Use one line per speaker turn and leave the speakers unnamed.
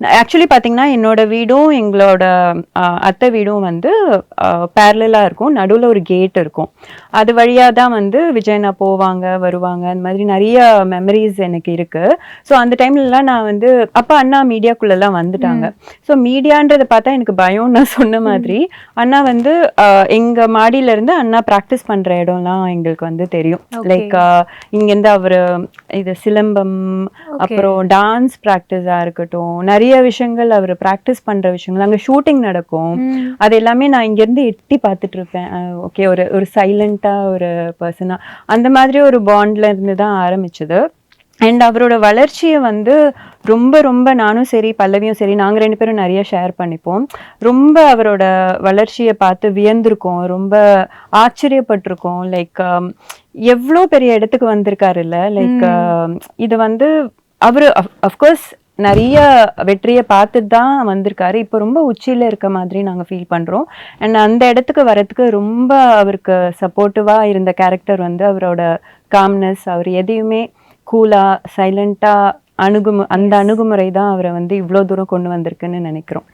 Actually பார்த்தீங்கன்னா என்னோட வீடும் எங்களோட அத்தை வீடும் வந்து பேரலாக இருக்கும். நடுவில் ஒரு கேட் இருக்கும். அது வழியாக தான் வந்து விஜயனா போவாங்க வருவாங்க. அந்த மாதிரி நிறைய மெமரிஸ் எனக்கு இருக்கு. ஸோ அந்த டைம்லலாம் நான் வந்து அப்போ அண்ணா மீடியாக்குள்ளெல்லாம் வந்துட்டாங்க. ஸோ மீடியான்றதை பார்த்தா எனக்கு பயம் நான் சொன்ன மாதிரி. அண்ணா வந்து அஹ், எங்க மாடியில இருந்து அண்ணா ப்ராக்டிஸ் பண்ற இடம்லாம் எங்களுக்கு வந்து தெரியும். லைக் இங்கேருந்து அவரு இது சிலம்பம் அப்புறம் டான்ஸ் ப்ராக்டிஸாக இருக்கட்டும். நிறைய விஷயங்கள் அவர் ப்ராக்டிஸ் பண்ற விஷயங்கள் அங்கே ஷூட்டிங் நடக்கும். அது எல்லாமே நான் இங்கேருந்து எட்டி பார்த்துட்டு இருப்பேன். ஓகே ஒரு ஒரு சைலண்ட்டாக ஒரு பர்சனாக அந்த மாதிரி ஒரு பாண்ட்ல இருந்து தான் ஆரம்பிச்சது. அண்ட் அவரோட வளர்ச்சியை வந்து ரொம்ப ரொம்ப நானும் சரி பல்லவியும் சரி நாங்கள் ரெண்டு பேரும் நிறைய ஷேர் பண்ணிப்போம். ரொம்ப அவரோட வளர்ச்சியை பார்த்து வியந்திருக்கோம். ரொம்ப ஆச்சரியப்பட்டிருக்கோம். லைக் எவ்வளோ பெரிய இடத்துக்கு வந்திருக்காருல்ல லைக் இது வந்து அவர் அஃப்கோர்ஸ் நிறைய வெற்றியை பார்த்துட்டு தான் வந்திருக்காரு. இப்போ ரொம்ப உச்சியில இருக்க மாதிரி நாங்க ஃபீல் பண்றோம். அண்ட் அந்த இடத்துக்கு வரதுக்கு ரொம்ப அவருக்கு சப்போர்ட்டிவா இருந்த கேரக்டர் வந்து அவரோட காம்னஸ் அவர் எதையுமே கூலா சைலண்டா அணுகுமு அந்த அணுகுமுறை தான் அவரை வந்து இவ்வளோ தூரம் கொண்டு வந்திருக்குன்னு நினைக்கிறோம்.